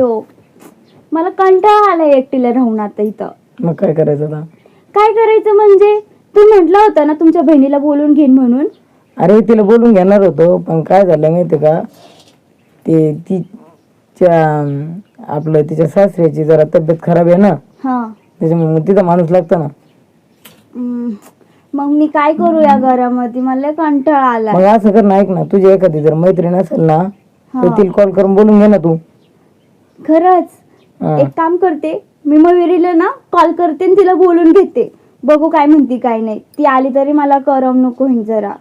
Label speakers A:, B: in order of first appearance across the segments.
A: हो. मला कंटाळा आलाय एकटीला राहून आता इथं.
B: मग काय करायचं आता?
A: काय करायचं म्हणजे? तू म्हटलं होतं ना तुमच्या बहिणीला बोलून घेईन म्हणून.
B: अरे तिला बोलून घेणार होतो पण काय झालं माहिती का? ते तिच्या आपलं तिच्या सासऱ्याची जरा तब्येत खराब आहे ना?
A: हा.
B: त्याच्यामुळे मग तिथं माणूस लागतो ना.
A: हम्म. मग मी काय करू या घरामध्ये? मला लय कंटाळा आला
B: मग असं कर ना ऐक ना तुझी एखादी जर मैत्रीण असेल ना तर. तिला कॉल करून बोलून घे ना तू.
A: खरंच. एक काम करते मी मयुरीला ना कॉल करते आणि तिला बोलून घेते. बघू काय म्हणती काय नाही. ती आली तरी मला करमणूक होईन जरा.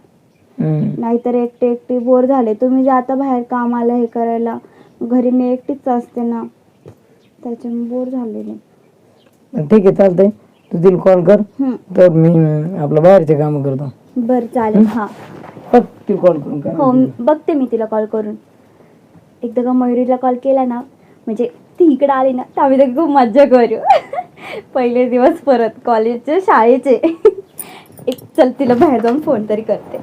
A: नाहीतर एकटे एकटे बोर झाले. तुम्ही जाता बाहेर कामाला हे करायला घरी मी एकटीच असते ना त्याच्यामुळे बोर झालेले
B: ठीक आहे चालतंय. तू तिला कॉल कर. तर मी आपलं बाहेरचे काम करतो.
A: बरं चालेल. हा.
B: बघ तिला कॉल करून
A: हो. बघते मी तिला कॉल करून. एकदा का मयुरीला कॉल केला ना म्हणजे ती इकडं आली ना तर आम्ही तर खूप मज्जा करू. पहिले दिवस परत कॉलेजचे शाळेचे. एक चल तिला बाहेर जाऊन फोन तरी करते.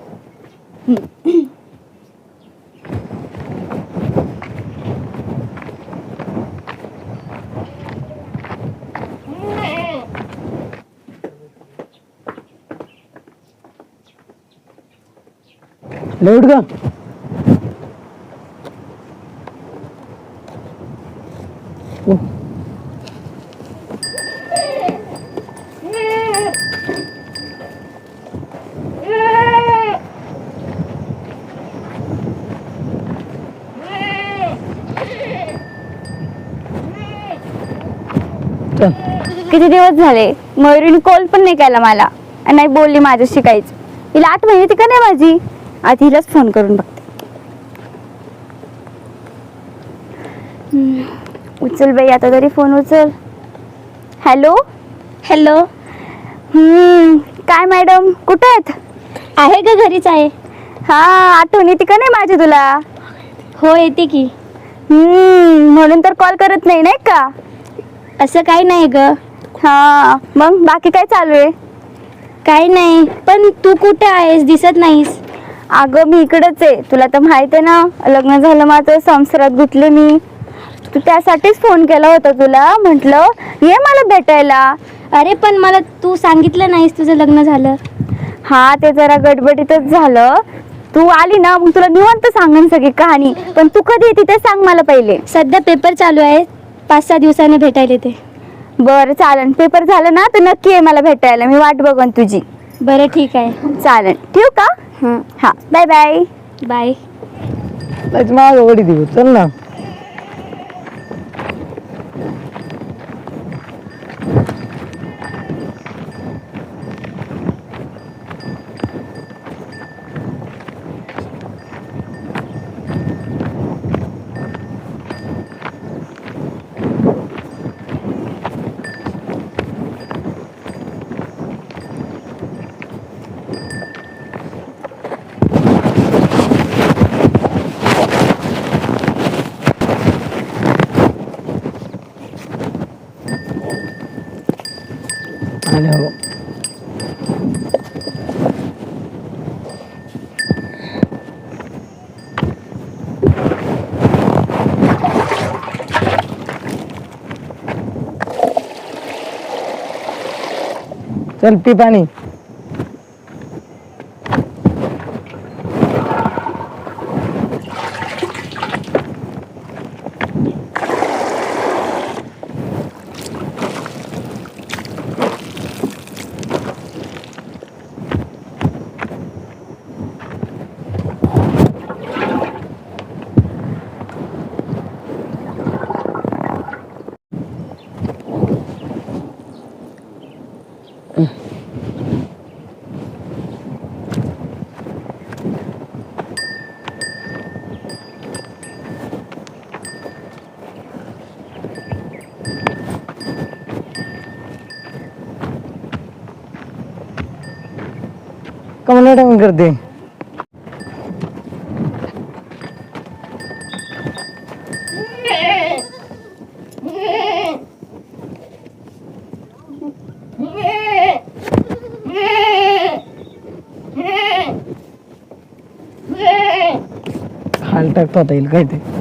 B: उठ का? चल.
A: किती दिवस झाले? मयुरीने कॉल पण नाही केला मला. आणि नाही बोलली माझ्याशी काहीच. हिला आठ महिने ती का नाही माझी? आता हिलाच फोन करून बघते. हम्म, उचल बाई आता तरी फोन उचल. हॅलो हॅलो काय मॅडम कुठे आहेत? आहे का घरीच आहे? हा आठवण येते का नाही माझी तुला? हो येते की. हम्म, म्हणून तर कॉल करत नाही नाही का? असं काही नाही ग. हा. मग बाकी काय चालू आहे? काही नाही. पण तू कुठे आहेस? दिसत नाहीस. अगं मी इकडेच आहे. तुला तर माहीत आहे ना लग्न झालं माझं संसारात गुंतले मी. तू त्यासाठीच फोन केला होता तुला. म्हटलं ये मला भेटायला.
C: अरे पण मला तू सांगितलं नाहीस तुझं लग्न झालं.
A: हा ते जरा गडबडीतच झालं. तू आली ना मग तुला निवांत सांगेन सगळी कहाणी. पण तू कधी येते ते सांग मला पहिले.
C: सध्या पेपर चालू आहे पाच सहा दिवसाने भेटायला ते
A: बरं चालेल. पेपर झालं ना तर नक्की ये मला भेटायला. मी वाट बघन तुझी.
C: बरं ठीक आहे.
A: चालेल. ठेवू का?
C: हां.
A: हा. बाय. बाय
C: बाय
B: मागं वडी देऊ. चल ना. आले हो. चल पी पाणी. कमल टाकून करते खाली टाकता येईल काय ते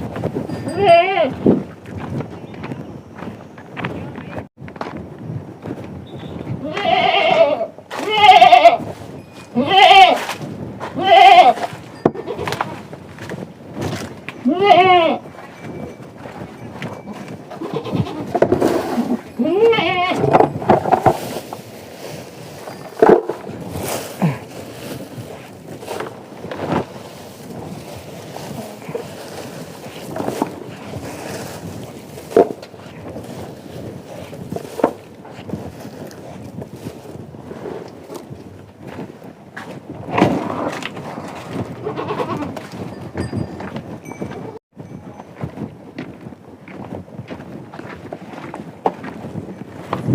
B: Nè.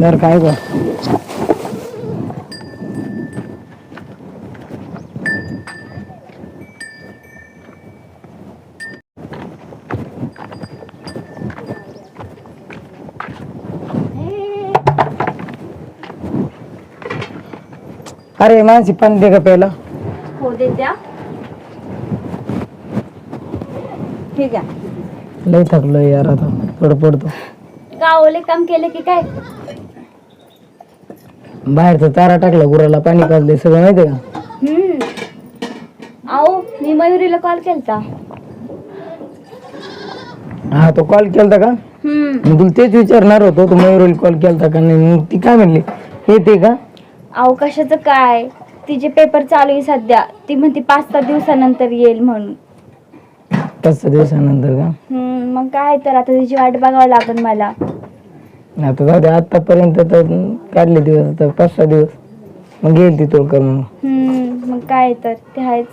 B: जर काय बा अरे मानसी पाणी दे का प्यायला.
C: हो दे द्या. ठीक आहे
B: लय थकलोय यार आता. थोडं पडतो
A: गावले काम केलं की काय?
B: बाहेरचा चारा टाकला गुराला पाणी पाजले सगळं माहिती का?
A: हम्म. आओ मी मयुरीला कॉल केलता.
B: हा तो कॉल केलता का?
A: हम्म.
B: मी तुला तेच विचारणार होतो तू मयुरीला कॉल केलता का नाही? मग ती काय म्हणली? येते का?
A: अहो कशाचं काय? तिचे पेपर चालू आहे सध्या. ती म्हणते पाच सहा दिवसानंतर येईल म्हणून.
B: पाच सहा दिवसानंतर का?
A: हम्म मग काय तर आता तिची वाट बघावं लागेल मला.
B: आता जाऊ दे आतापर्यंत तर काढले दिवस आता पाच सहा दिवस. मग येईल ती तुला कर मग
A: हम्म मग काय तर ते आहेच.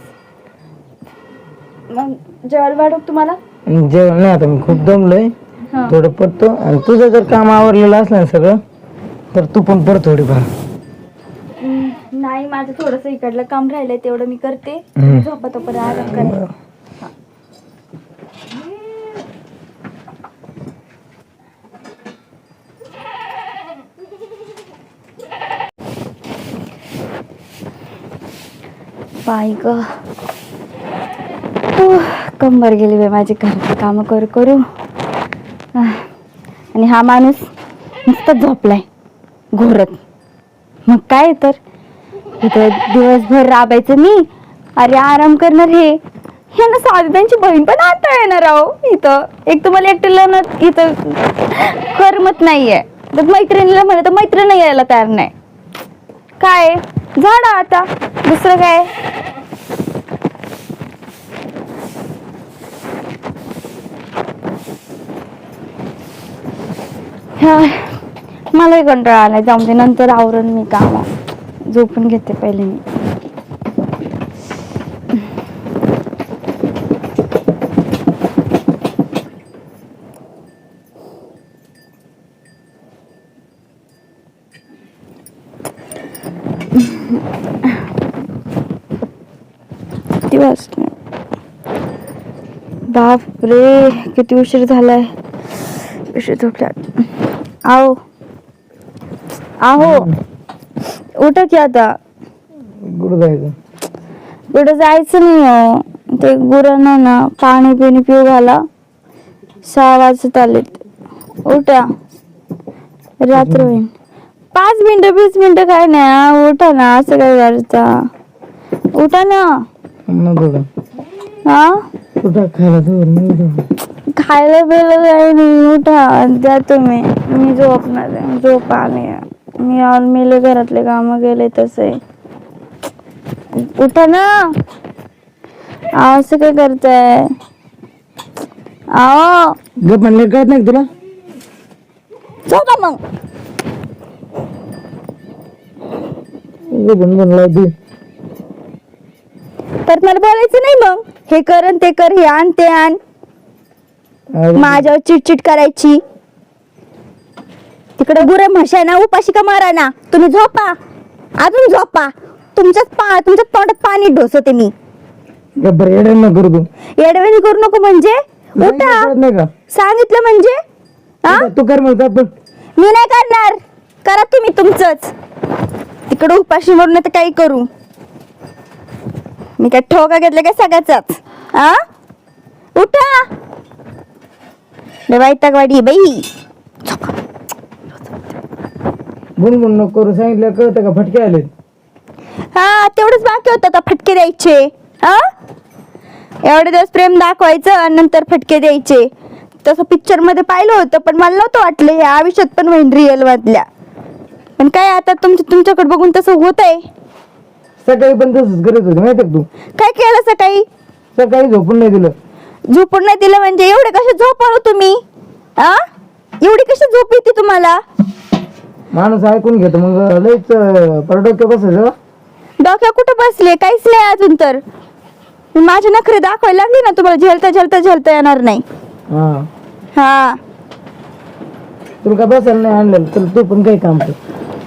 A: मग जेवायला वाढू तुम्हाला?
B: आणि जेवण नाही आता मी खूप दमलोय.
A: हा.
B: थोडं पडतो. आणि तुझं जर काम आवरलेलं असलं ना सगळं तर तू पण पड थोडीफार.
A: हम्म, नाही माझं थोडस इकडलं काम राहिलंय तेवढं मी करते.
B: हम्म.
A: झोपा तोपर्यंत आराम करेन पाय ग. कंबर गेली बाई माझी घरची कामं करू करू. आणि हा माणूस नुसतं झोपलाय घोरत. मग काय तर? इथं दिवसभर राबायचं मी अरे आराम करणार हे. ह्यांना साधी त्यांची बहीण पण आता येणार आहो इथं. एक तर मला एकट्याला ना इथं करमत नाहीये. तर मैत्रिणीला म्हणत तर मैत्रीण यायला तयार नाही. काय? झाडा आता. दुसरं काय? मलाही कंटाळा आलाय. जाऊन दे नंतर आवरण मी काम झोपून घेते पहिले मी. किती वाजले? बाप रे किती उशीर झालाय. उशीर झोपल्यात. आहो. आहो. उठा की आता.
B: गुड जायचं?
A: कुठं जायचं नाही हो. ते गुरांना ना पाणी पिणी पिऊ घाला. सहा वाजत आलेत. उठा. रात्र होईल पाच मिनिटं वीस मिनिटं काय नाही हा. उठा ना असं काय करता? उठा ना. हा?
B: कुठं खायला नाही दूर.
A: खायला पिलं काही नाही उठा द्या तुम्ही. मी झोपणार आहे. झोप आली मी मेले घरातले काम गेले तसे. उठा ना. असं काय करताय? आओ
B: गप म्हणले कळत नाही का तुला?
A: झोपा मग.
B: गप म्हणला ती
A: तर मला बोलायचं नाही मग. हे कर अन ते कर हे आण ते आण. माझ्यावर चिटचिट करायची. तिकडे गुरे म्हशा ना उपाशी का मारा ना तुम्ही झोपा. अजून झोपा. तुमच्याच पा तुमच्या तोंडात पाणी ढोसते मी.
B: करू तू.
A: येडवेणी करू नको म्हणजे? उठा.
B: कळत नाही का?
A: सांगितलं म्हणजे? हा?
B: तू कर मग
A: मी नाही करणार. करा तुम्ही तुमचंच. तिकडे उपाशी मारून तर काही करू. मी काय ठोका घेतलं काय सगळ्याच हा उठा. लय वैतागवाडी आहे बाई.
B: गुणगुण नको करू. सांगितलं कळतं का? फटके आले
A: हा तेवढंच बाकी होतं आता फटके द्यायचे. हा? एवढे दिवस प्रेम दाखवायचं आणि नंतर फटके द्यायचे. तसं पिक्चरमध्ये पाहिलं होतं पण मला नव्हतं वाटलं. हे आयुष्यात पण होईल रिअल मधल्या. पण काय आता तुमच्या तुमच्याकडे बघून तसं होत आहे
B: सकाळी पण तसंच करत होती माहिती का तू?
A: काय केलं सकाळी?
B: सकाळी झोपून नाही दिलं.
A: झोपून नाही दिलं म्हणजे एवढे कसे झोपालो तुम्ही? आ एवढी कशी झोप येते तुम्हाला?
B: माणूस ऐकून घेतो. मग लयच परडोक्य बसायचं
A: डोक्या कुठं बसले? काहीच नाही अजून तर. माझे नखरे दाखवायला लागली ना तुम्हाला झेलता झेलता झेलता येणार नाही.
B: हा.
A: हा.
B: तुला काय बसायला नाही आणलेलं चल तू पण काही काम कर.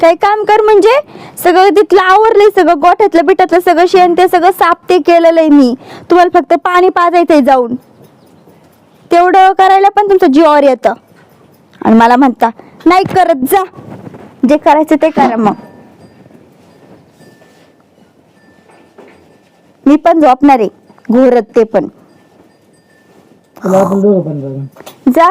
A: काही काम कर म्हणजे सगळं तिथलं आवरलंय सगळं गोठ्यातलं बिठातलं सगळं शेण ते सगळं साफ ते केलेलं आहे मी. तुम्हाला फक्त पाणी पाजायचंय जाऊन. तेवढं करायला पण तुमचं जीवावर येतं. आणि मला म्हणता नाही करत जा. जे करायचं ते करा मग. मी पण झोपणार आहे घोरत ते पण.
B: आपण दोघं पण
A: जा.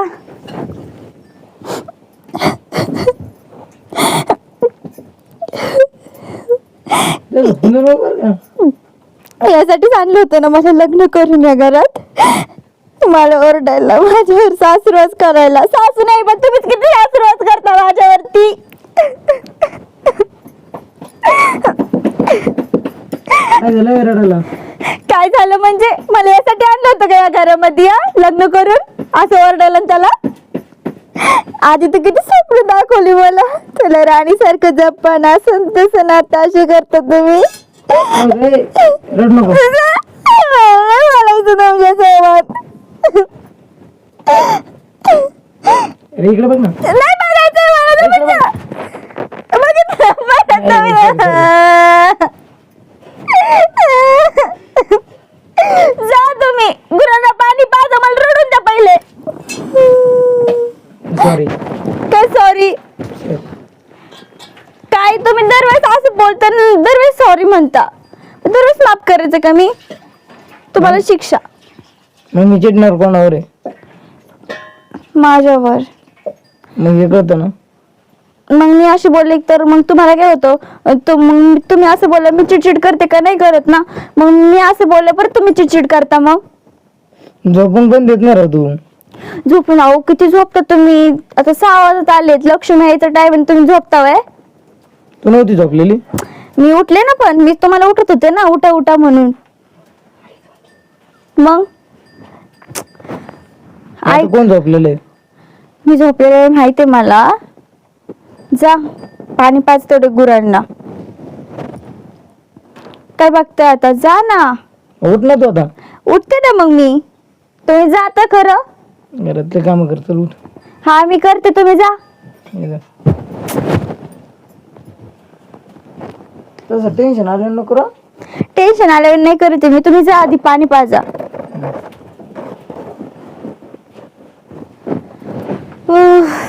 B: चल, का
A: यासाठीच आणलं होतं ना माझं लग्न करून या घरात. मला ओरडायला माझ्यावर सासुरवास करायला. सासू नाही पण तुम्हीच किती सासुरवास करता माझ्यावरती.
B: काय झालं रडायला
A: काय झालं म्हणजे मला यासाठी आणलं होतं का या घरामध्ये हा? लग्न करून? असं ओरडायला त्याला? आधी तर किती स्वप्न दाखवली मला. तुला राणी सारखं जपान असं तसं ना अशी करता तुम्ही.
B: रड नको.
A: मला इथं तुमच्यासोबत
B: अरे इकडे बघ ना.
A: नाही बघायचंय मला तुमचं. बघितलं, बघितलं मी. जा तुम्ही गुरांना पाणी पाजा मला रडून द्या पहिले.
B: सॉरी
A: काय सॉरी काय तुम्ही दरवेळेस असं बोलता आणि दरवेळेस सॉरी म्हणता? दरवेळेस माफ करायचं का मी? तुम्हाला शिक्षा.
B: मग मी चिडणार कोणावर आहे?
A: माझ्यावर.
B: मग हे कळतं ना.
A: मग मी अशी बोलले तर मग तुम्हाला काय होतं? तु- मग तुम्ही असं बोलला मी चिडचिड करते का? नाही करत ना. मग मी असं बोलले परत तुम्ही चिडचिड करता मग?
B: झोपून पण देत नाही राव तू.
A: झोपून अहो किती झोपता तुम्ही? आता सहा वाजत आलेत लक्ष्मी यायचं टाइम तुम्ही झोपता वय?
B: तू नव्हती झोपलेली?
A: मी उठले ना पण मी तुम्हाला उठत होते ना उठा उठा म्हणून. मग?
B: आता कोण झोपलेलं आहे?
A: मी झोपलेले माहितीये मला. जा पाणी पाच तेवढे गुरांना. काय बघताय आता? जा ना.
B: उठ ना तू आता.
A: उठते ना मग मी. तुम्ही जाता खरं.
B: घरातले काम कर चल उठ.
A: हा मी करते. तुम्ही जा.
B: ये जा. तसं टेन्शन आलं नको
A: टेन्शन आल्यावर नाही करते मी. तुम्ही जा आधी पाणी पाजा. 嗯